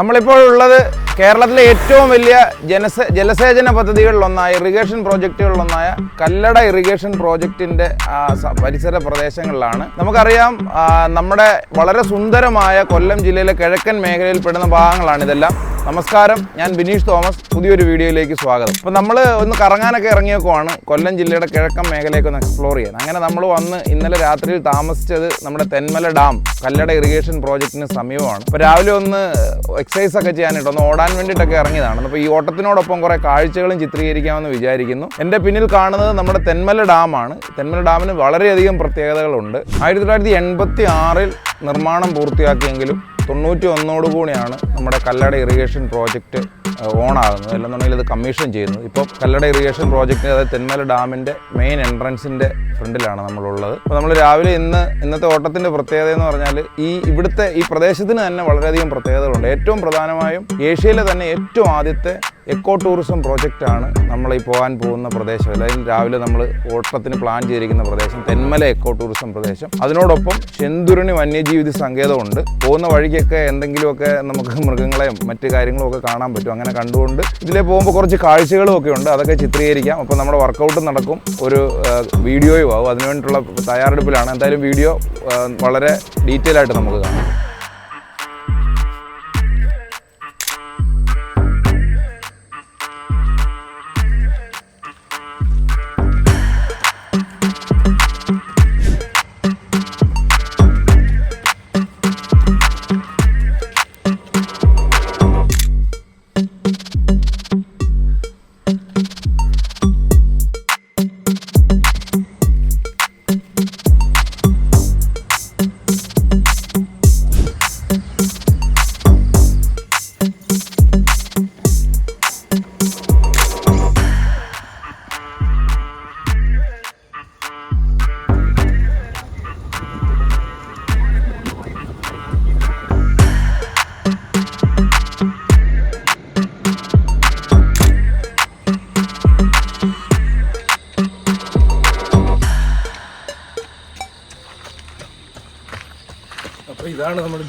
നമ്മളിപ്പോൾ ഉള്ളത് കേരളത്തിലെ ഏറ്റവും വലിയ ജനസ ജലസേചന പദ്ധതികളിലൊന്നായ ഇറിഗേഷൻ പ്രോജക്റ്റുകളിലൊന്നായ കല്ലട ഇറിഗേഷൻ പ്രോജക്റ്റിന്റെ പരിസര പ്രദേശങ്ങളിലാണ്. നമുക്കറിയാം നമ്മുടെ വളരെ സുന്ദരമായ കൊല്ലം ജില്ലയിലെ കിഴക്കൻ മേഖലയിൽ പെടുന്ന ഭാഗങ്ങളാണ് ഇതെല്ലാം. നമസ്കാരം. ഞാൻ ബിനീഷ് തോമസ്. പുതിയൊരു വീഡിയോയിലേക്ക് സ്വാഗതം. അപ്പോൾ നമ്മൾ ഒന്ന് കറങ്ങാനൊക്കെ ഇറങ്ങിയേക്കുവാണ്. കൊല്ലം ജില്ലയുടെ കിഴക്കൻ മേഖലയൊക്കെ ഒന്ന് എക്സ്പ്ലോർ ചെയ്യാൻ. അങ്ങനെ നമ്മൾ വന്ന് ഇന്നലെ രാത്രിയിൽ താമസിച്ചത് നമ്മുടെ തെന്മല ഡാം കല്ലട ഇറിഗേഷൻ പ്രോജക്റ്റിന് സമീപമാണ്. അപ്പോൾ രാവിലെ ഒന്ന് എക്സസൈസ് ഒക്കെ ചെയ്യാനായിട്ട് ഒന്ന് ഓടാൻ വേണ്ടിയിട്ടൊക്കെ ഇറങ്ങിയതാണ്. അപ്പോൾ ഈ ഓട്ടത്തിനോടൊപ്പം കുറേ കാഴ്ചകളും ചിത്രീകരിക്കാമെന്ന് വിചാരിക്കുന്നു. എന്റെ പിന്നിൽ കാണുന്നത് നമ്മുടെ തെന്മല ഡാമാണ്. തെന്മല ഡാമിന് വളരെയധികം പ്രത്യേകതകളുണ്ട്. ആയിരത്തി തൊള്ളായിരത്തി എൺപത്തി ആറിൽ നിർമ്മാണം പൂർത്തിയാക്കിയെങ്കിലും തൊണ്ണൂറ്റി ഒന്നോടുകൂടിയാണ് നമ്മുടെ കല്ലട ഇറിഗേഷൻ പ്രോജക്റ്റ് ഓൺ ഓണാകുന്നത്. അല്ലെന്നുണ്ടെങ്കിൽ അത് കമ്മീഷൻ ചെയ്യുന്നത് ഇപ്പോൾ കല്ലട ഇറിഗേഷൻ പ്രോജക്റ്റ് അതായത് തെന്മല ഡാമിന്റെ മെയിൻ എൻട്രൻസിന്റെ ഫ്രണ്ടിലാണ് നമ്മളുള്ളത്. അപ്പോൾ നമ്മൾ രാവിലെ ഇന്ന് ഇന്നത്തെ ഓട്ടത്തിന്റെ പ്രത്യേകത എന്ന് പറഞ്ഞാൽ ഈ ഇവിടുത്തെ ഈ പ്രദേശത്തിന് തന്നെ വളരെയധികം പ്രത്യേകതകളുണ്ട്. ഏറ്റവും പ്രധാനമായും ഏഷ്യയിലെ തന്നെ ഏറ്റവും ആദ്യത്തെ എക്കോ ടൂറിസം പ്രോജക്റ്റാണ് നമ്മൾ ഈ പോകാൻ പോകുന്ന പ്രദേശം. അതായത് രാവിലെ നമ്മൾ ഓട്ടത്തിന് പ്ലാൻ ചെയ്തിരിക്കുന്ന പ്രദേശം തെന്മല എക്കോ ടൂറിസം പ്രദേശം. അതിനോടൊപ്പം ചെന്തുരുണി വന്യജീവി സങ്കേതമുണ്ട് പോകുന്ന വഴിക്കൊക്കെ എന്തെങ്കിലുമൊക്കെ നമുക്ക് മൃഗങ്ങളെയും മറ്റ് കാര്യങ്ങളും ഒക്കെ കാണാൻ പറ്റും. അങ്ങനെ കണ്ടുകൊണ്ട് ഇതിലെ പോകുമ്പോൾ കുറച്ച് കാഴ്ചകളും ഒക്കെ ഉണ്ട് അതൊക്കെ ചിത്രീകരിക്കാം. അപ്പോൾ നമ്മുടെ വർക്കൗട്ടും നടക്കും. ഒരു വീഡിയോയും ആവും. അതിനുവേണ്ടിയിട്ടുള്ള തയ്യാറെടുപ്പിലാണ്. എന്തായാലും വീഡിയോ വളരെ ഡീറ്റെയിൽ ആയിട്ട് നമുക്ക് കാണാം.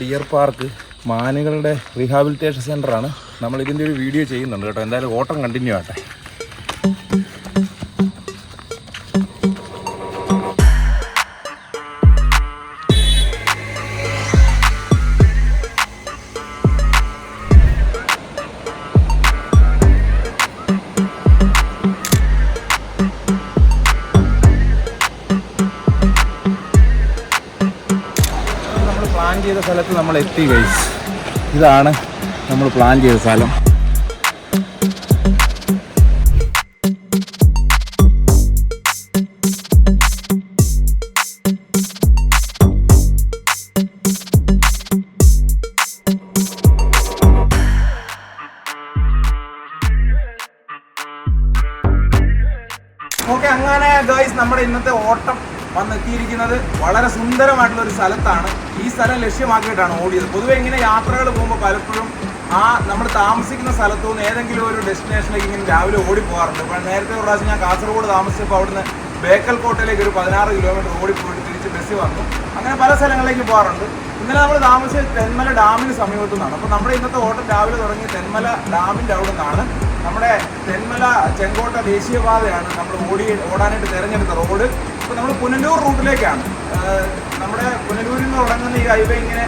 ഡിയർ പാർക്ക് മാനുകളുടെ റീഹാബിലിറ്റേഷൻ സെന്ററാണ് നമ്മൾ ഇതിന്റെ ഒരു വീഡിയോ ചെയ്യുന്നുണ്ട് കേട്ടോ. എന്തായാലും ഓട്ടം കണ്ടിന്യൂ ആട്ടെ സ്ഥലത്ത് നമ്മൾ എത്തി ഗൈസ് ഇതാണ് നമ്മൾ പ്ലാൻ ചെയ്ത സ്ഥലം. അങ്ങനെ ഗൈസ് നമ്മുടെ ഇന്നത്തെ ഓട്ടം വന്നെത്തിയിരിക്കുന്നത് വളരെ സുന്ദരമായിട്ടുള്ള ഒരു സ്ഥലത്താണ്. സ്ഥലം ലക്ഷ്യമാക്കിയിട്ടാണ് ഓടിയത്. പൊതുവെ ഇങ്ങനെ യാത്രകൾ പോകുമ്പോൾ പലപ്പോഴും ആ നമ്മൾ താമസിക്കുന്ന സ്ഥലത്തു നിന്ന് ഏതെങ്കിലും ഒരു ഡെസ്റ്റിനേഷനിലേക്ക് ഇങ്ങനെ രാവിലെ ഓടി പോകാറുണ്ട്. ഇപ്പോൾ നേരത്തെ ഒരു പ്രാവശ്യം ഞാൻ കാസർഗോഡ് താമസിച്ചപ്പോൾ അവിടുന്ന് ബേക്കൽ കോട്ടയിലേക്ക് ഒരു പതിനാറ് കിലോമീറ്റർ ഓടിപ്പോയിട്ട് തിരിച്ച് ബസ് വന്നു. അങ്ങനെ പല സ്ഥലങ്ങളിലേക്ക് പോകാറുണ്ട്. ഇന്നലെ നമ്മൾ താമസിച്ച തെന്മല ഡാമിന് സമീപത്തു നിന്നാണ് അപ്പോൾ നമ്മുടെ ഇന്നത്തെ ഓട്ടം രാവിലെ തുടങ്ങി തെന്മല ഡാമിന്റെ അവിടെ നിന്നാണ് നമ്മുടെ തെന്മല ചെങ്കോട്ട ദേശീയപാതയാണ് നമ്മൾ ഓടി ഓടാനായിട്ട് തിരഞ്ഞെടുത്ത റോഡ്. ഇപ്പോൾ നമ്മൾ പുനലൂർ റൂട്ടിലേക്കാണ്. നമ്മുടെ പുനലൂരിൽ നിന്ന് തുടങ്ങുന്ന ഈ ഹൈവേ ഇങ്ങനെ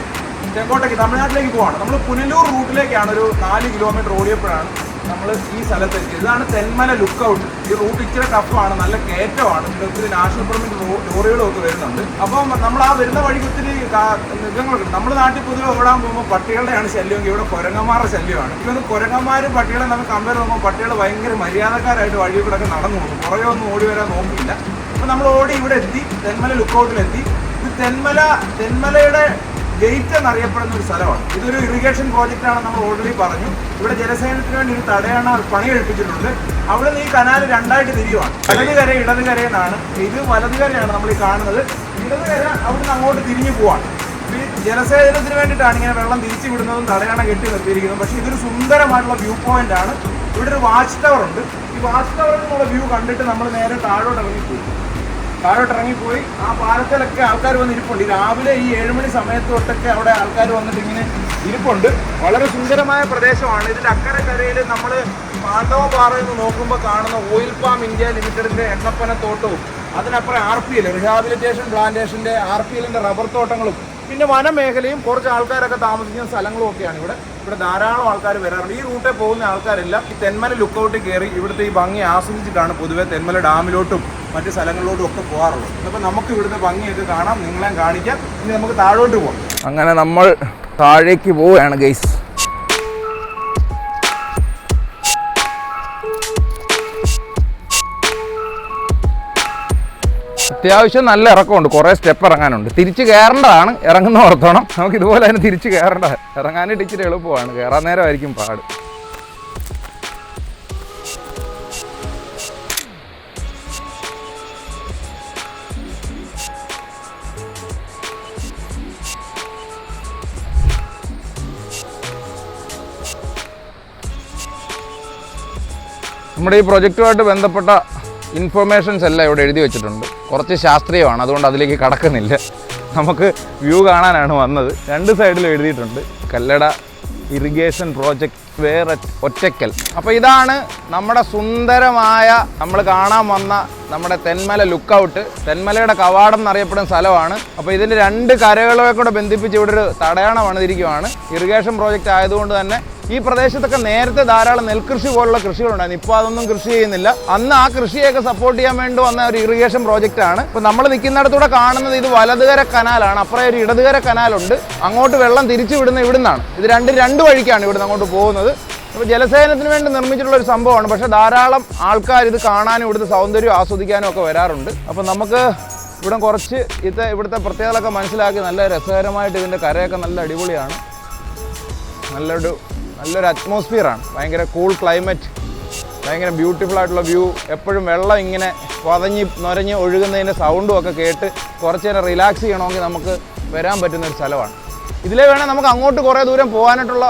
ചെങ്കോട്ടയ്ക്ക് തമിഴ്നാട്ടിലേക്ക് പോവാണ്. നമ്മൾ പുനലൂർ റൂട്ടിലേക്കാണ് ഒരു നാല് കിലോമീറ്റർ ഓടിയപ്പോഴാണ് നമ്മൾ ഈ സ്ഥലത്ത് ഇതാണ് തെന്മല ലുക്ക് ഔട്ട് ഈ റൂട്ട് ഇച്ചിരി ടഫാണ് നല്ല കയറ്റമാണ്. ഒത്തിരി നാഷണൽ പെർമിറ്റ് ലോറികളും ഒക്കെ വരുന്നുണ്ട്. അപ്പം നമ്മൾ ആ വരുന്ന വഴിക്ക് ഒത്തിരി മൃഗങ്ങളുണ്ട് നമ്മൾ നാട്ടിൽ പൊതുവെ ഓടാൻ പോകുമ്പോൾ പട്ടികളുടെയാണ് ശല്യമെങ്കിൽ ഇവിടെ കുരങ്ങന്മാരുടെ ശല്യമാണ്. ഇവിടെ കുരങ്ങന്മാരും പട്ടികളെ നമ്മൾ കമ്പയർ ചെയ്യുമ്പോൾ പട്ടികൾ ഭയങ്കര മര്യാദക്കാരായിട്ട് വഴി കൂടെ ഒക്കെ നടന്നു പോകും കുറേ ഒന്നും ഓടി വരാൻ നോക്കിയില്ല. അപ്പം നമ്മൾ ഓടി ഇവിടെ എത്തി തെന്മല ലുക്ക് ഔട്ടിലെത്തി ഇത് തെന്മല തെന്മലയുടെ ഗേറ്റ് എന്നറിയപ്പെടുന്ന ഒരു സ്ഥലമാണ്. ഇതൊരു ഇറിഗേഷൻ പ്രോജക്റ്റ് ആണെന്ന് നമ്മൾ ഓൾറെഡി പറഞ്ഞു. ഇവിടെ ജലസേനത്തിന് വേണ്ടി ഒരു തടയണ പണി കഴിപ്പിച്ചിട്ടുണ്ട് അവിടെ നിന്ന് ഈ കനാൽ രണ്ടായിട്ട് തിരിയുവാണ്. വലതുകര ഇടതുകര എന്നാണ്. ഇത് വലതുകരയാണ് നമ്മൾ ഈ കാണുന്നത്. ഇടതുകര അവിടുന്ന് അങ്ങോട്ട് തിരിഞ്ഞു പോവാണ്. ജലസേചനത്തിന് വേണ്ടിയിട്ടാണ് ഇങ്ങനെ വെള്ളം തിരിച്ചു വിടുന്നതും തടയണ കെട്ടി നിർത്തിയിരിക്കുന്നത്. പക്ഷേ ഇതൊരു സുന്ദരമായിട്ടുള്ള വ്യൂ പോയിന്റ് ആണ്. ഇവിടെ ഒരു വാച്ച് ടവർ ഉണ്ട്. ഈ വാച്ച് ടവറിൽ നിന്നുള്ള വ്യൂ കണ്ടിട്ട് നമ്മൾ നേരെ താഴോട്ട് ഇറങ്ങി പോകും താഴോട്ട് ഇറങ്ങിപ്പോയി ആ പാലത്തിലൊക്കെ ആൾക്കാർ വന്ന് ഇരിപ്പുണ്ട് രാവിലെ ഈ ഏഴുമണി സമയത്ത് തൊട്ടൊക്കെ അവിടെ ആൾക്കാർ വന്നിട്ട് ഇങ്ങനെ ഇരിപ്പുണ്ട്. വളരെ സുന്ദരമായ പ്രദേശമാണ്. ഇതിന്റെ അക്കരെ കരയിൽ നമ്മൾ പാണ്ഡവ പാറ എന്ന് നോക്കുമ്പോൾ കാണുന്ന ഓയിൽ പാം ഇന്ത്യ ലിമിറ്റഡിന്റെ എണ്ണപ്പന തോട്ടവും അതിനപ്പുറം ആർ പി എൽ റിഹാബിലിറ്റേഷൻ പ്ലാന്റേഷന്റെ ആർ പി എല്ലിന്റെ റബ്ബർ തോട്ടങ്ങളും പിന്നെ വനമേഖലയും കുറച്ച് ആൾക്കാരൊക്കെ താമസിക്കുന്ന സ്ഥലങ്ങളും ഒക്കെയാണ് ഇവിടെ. ഇവിടെ ധാരാളം ആൾക്കാർ വരാറുണ്ട്. ഈ റൂട്ടിൽ പോകുന്ന ആൾക്കാരെല്ലാം ഈ തെന്മല ലുക്കൗട്ടിൽ കയറി ഇവിടുത്തെ ഈ ഭംഗി ആസ്വദിച്ചിട്ടാണ് പൊതുവേ തെന്മല ഡാമിലോട്ടും മറ്റ് സ്ഥലങ്ങളിലോട്ടും ഒക്കെ പോകാറുള്ളത്. അപ്പോൾ നമുക്ക് ഇവിടുത്തെ ഭംഗിയൊക്കെ കാണാം. നിങ്ങളെയും കാണിക്കാം. ഇനി നമുക്ക് താഴോട്ട് പോകാം അങ്ങനെ നമ്മൾ താഴേക്ക് പോവുകയാണ് ഗൈസ് അത്യാവശ്യം നല്ല ഇറക്കമുണ്ട്. കുറേ സ്റ്റെപ്പ് ഇറങ്ങാനുണ്ട്. തിരിച്ച് കയറേണ്ടതാണ് ഇറങ്ങുന്ന ഓർത്തോണം. നമുക്ക് ഇതുപോലെ തന്നെ തിരിച്ച് കയറേണ്ട ഇറങ്ങാനായിട്ട് ഇച്ചിരി എളുപ്പമാണ്. കയറാൻ നേരമായിരിക്കും പാട്. നമ്മുടെ ഈ പ്രൊജക്റ്റുമായിട്ട് ബന്ധപ്പെട്ട ഇൻഫർമേഷൻസ് എല്ലാം ഇവിടെ എഴുതി വെച്ചിട്ടുണ്ട്. കുറച്ച് ശാസ്ത്രീയമാണ് അതുകൊണ്ട് അതിലേക്ക് കടക്കുന്നില്ല. നമുക്ക് വ്യൂ കാണാനാണ് വന്നത്. രണ്ട് സൈഡിലും എഴുതിയിട്ടുണ്ട് കല്ലട ഇറിഗേഷൻ പ്രോജക്റ്റ് വേറെ ഒറ്റക്കൽ അപ്പോൾ ഇതാണ് നമ്മുടെ സുന്ദരമായ നമ്മൾ കാണാൻ വന്ന നമ്മുടെ തെന്മല ലുക്കൗട്ട്. തെന്മലയുടെ കവാടം എന്നറിയപ്പെടുന്ന സ്ഥലമാണ്. അപ്പോൾ ഇതിന്റെ രണ്ട് കരകളെ കൂടെ ബന്ധിപ്പിച്ച് ഇവിടെ ഒരു തടയണ പണിതിരിക്കുവാണ് ഇറിഗേഷൻ പ്രോജക്റ്റ് ആയതുകൊണ്ട് തന്നെ ഈ പ്രദേശത്തൊക്കെ നേരത്തെ ധാരാളം നെൽകൃഷി പോലുള്ള കൃഷികളുണ്ടായിരുന്നു. ഇപ്പോൾ അതൊന്നും കൃഷി ചെയ്യുന്നില്ല. അന്ന് ആ കൃഷിയൊക്കെ സപ്പോർട്ട് ചെയ്യാൻ വേണ്ടി വന്ന ഒരു ഇറിഗേഷൻ പ്രോജക്റ്റ് ആണ്. ഇപ്പോൾ നമ്മൾ നിൽക്കുന്നിടത്തൂടെ കാണുന്നത് ഇത് വലതുകര കനാലാണ്. അപ്പുറം ഒരു ഇടതുകര കനാലുണ്ട്. അങ്ങോട്ട് വെള്ളം തിരിച്ചു വിടുന്ന ഇവിടുന്നാണ്. ഇത് രണ്ട് രണ്ട് വഴിക്കാണ് ഇവിടുന്ന് അങ്ങോട്ട് പോകുന്നത്. അപ്പോൾ ജലസേചനത്തിന് വേണ്ടി നിർമ്മിച്ചിട്ടുള്ള ഒരു സംഭവമാണ്. പക്ഷേ ധാരാളം ആൾക്കാർ ഇത് കാണാനും ഇവിടുത്തെ സൗന്ദര്യം ആസ്വദിക്കാനും ഒക്കെ വരാറുണ്ട്. അപ്പോൾ നമുക്ക് ഇവിടെ കുറച്ച് ഇത് ഇവിടുത്തെ പ്രത്യേകതകളൊക്കെ മനസ്സിലാക്കി നല്ല രസകരമായിട്ട് ഇതിന്റെ കരയൊക്കെ നല്ല അടിപൊളിയാണ്. നല്ലൊരു നല്ലൊരു അറ്റ്മോസ്ഫിയറാണ് ഭയങ്കര കൂൾ ക്ലൈമറ്റ് ഭയങ്കര ബ്യൂട്ടിഫുൾ ആയിട്ടുള്ള വ്യൂ എപ്പോഴും വെള്ളം ഇങ്ങനെ പതഞ്ഞ് നൊരഞ്ഞ് ഒഴുകുന്നതിന്റെ സൗണ്ടും ഒക്കെ കേട്ട് കുറച്ച് നേരം റിലാക്സ് ചെയ്യണമെങ്കിൽ നമുക്ക് വരാൻ പറ്റുന്ന ഒരു സ്ഥലമാണ്. ഇതിലേ വേണേൽ നമുക്ക് അങ്ങോട്ട് കുറേ ദൂരം പോകാനായിട്ടുള്ള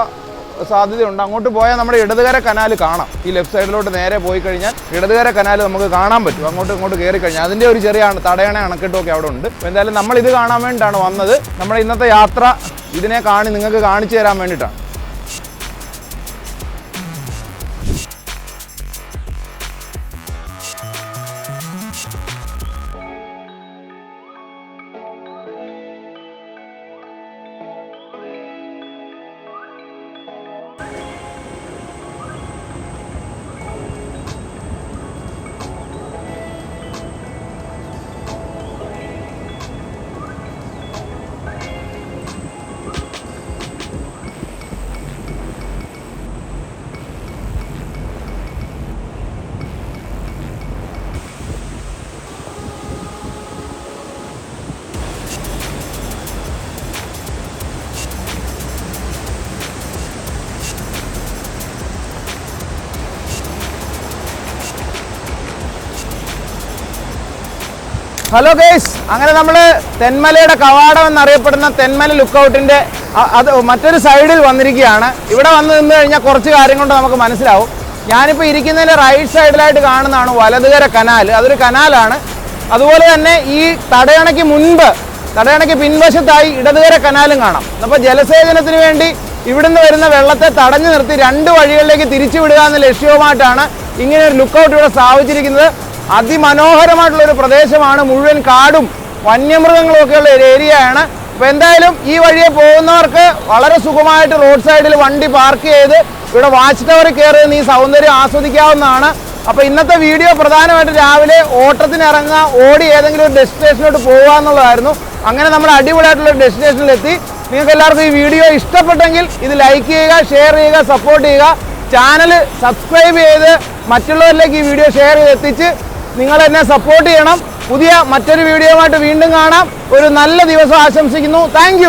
സാധ്യതയുണ്ട്. അങ്ങോട്ട് പോയാൽ നമ്മുടെ ഇടതുകര കനാൽ കാണാം. ഈ ലെഫ്റ്റ് സൈഡിലോട്ട് നേരെ പോയി കഴിഞ്ഞാൽ ഇടതുകര കനാൽ നമുക്ക് കാണാൻ പറ്റും. അങ്ങോട്ട് ഇങ്ങോട്ട് കയറി കഴിഞ്ഞാൽ അതിന്റെ ഒരു ചെറിയ തടയണ അണക്കെട്ടുമൊക്കെ അവിടെ ഉണ്ട്. എന്തായാലും നമ്മൾ ഇത് കാണാൻ വേണ്ടിയിട്ടാണ് വന്നത്. നമ്മുടെ ഇന്നത്തെ യാത്ര ഇതിനെ കാണി നിങ്ങൾക്ക് കാണിച്ചു തരാൻ വേണ്ടിയിട്ടാണ്. ഹലോ ഗേസ് അങ്ങനെ നമ്മൾ തെന്മലയുടെ കവാടം എന്നറിയപ്പെടുന്ന തെന്മല ലുക്കൗട്ടിന്റെ ഔട്ടിന്റെ അത് മറ്റൊരു സൈഡിൽ വന്നിരിക്കുകയാണ്. ഇവിടെ വന്ന് നിന്ന് കഴിഞ്ഞാൽ കുറച്ച് കാര്യം കൊണ്ട് നമുക്ക് മനസ്സിലാവും. ഞാനിപ്പോൾ ഇരിക്കുന്നതിന്റെ റൈറ്റ് സൈഡിലായിട്ട് കാണുന്നതാണ് വലതുകര കനാൽ. അതൊരു കനാലാണ്. അതുപോലെ തന്നെ ഈ തടയണയ്ക്ക് മുൻപ് തടയണയ്ക്ക് പിൻവശത്തായി ഇടതുകര കനാലും കാണാം. അപ്പോൾ ജലസേചനത്തിന് വേണ്ടി ഇവിടുന്ന് വരുന്ന വെള്ളത്തെ തടഞ്ഞു നിർത്തി രണ്ട് വഴികളിലേക്ക് തിരിച്ചു വിടുക എന്ന ലക്ഷ്യവുമായിട്ടാണ് ഇങ്ങനെ ഒരു ലുക്കൗട്ട് ഇവിടെ സ്ഥാപിച്ചിരിക്കുന്നത്. അതിമനോഹരമായിട്ടുള്ള ഒരു പ്രദേശമാണ് മുഴുവൻ കാടും വന്യമൃഗങ്ങളും ഒക്കെയുള്ള ഒരു ഏരിയയാണ്. അപ്പോൾ എന്തായാലും ഈ വഴിയെ പോകുന്നവർക്ക് വളരെ സുഖമായിട്ട് റോഡ് സൈഡിൽ വണ്ടി പാർക്ക് ചെയ്ത് ഇവിടെ വാച്ച് ടവറിൽ കയറി ഈ സൗന്ദര്യം ആസ്വദിക്കാവുന്നതാണ്. അപ്പോൾ ഇന്നത്തെ വീഡിയോ പ്രധാനമായിട്ട് രാവിലെ ഓട്ടത്തിന് ഇറങ്ങുക ഓടി ഏതെങ്കിലും ഒരു ഡെസ്റ്റിനേഷനിലോട്ട് പോകുക എന്നുള്ളതായിരുന്നു. അങ്ങനെ നമ്മൾ അടിപൊളിയായിട്ടുള്ള ഒരു ഡെസ്റ്റിനേഷനിലെത്തി നിങ്ങൾക്ക് എല്ലാവർക്കും ഈ വീഡിയോ ഇഷ്ടപ്പെട്ടെങ്കിൽ ഇത് ലൈക്ക് ചെയ്യുക ഷെയർ ചെയ്യുക സപ്പോർട്ട് ചെയ്യുക. ചാനൽ സബ്സ്ക്രൈബ് ചെയ്ത് മറ്റുള്ളവരിലേക്ക് ഈ വീഡിയോ ഷെയർ ചെയ്ത് എത്തിച്ച് നിങ്ങൾ എന്നെ സപ്പോർട്ട് ചെയ്യണം. പുതിയ മറ്റൊരു വീഡിയോയുമായിട്ട് വീണ്ടും കാണാം. ഒരു നല്ല ദിവസം ആശംസിക്കുന്നു. താങ്ക്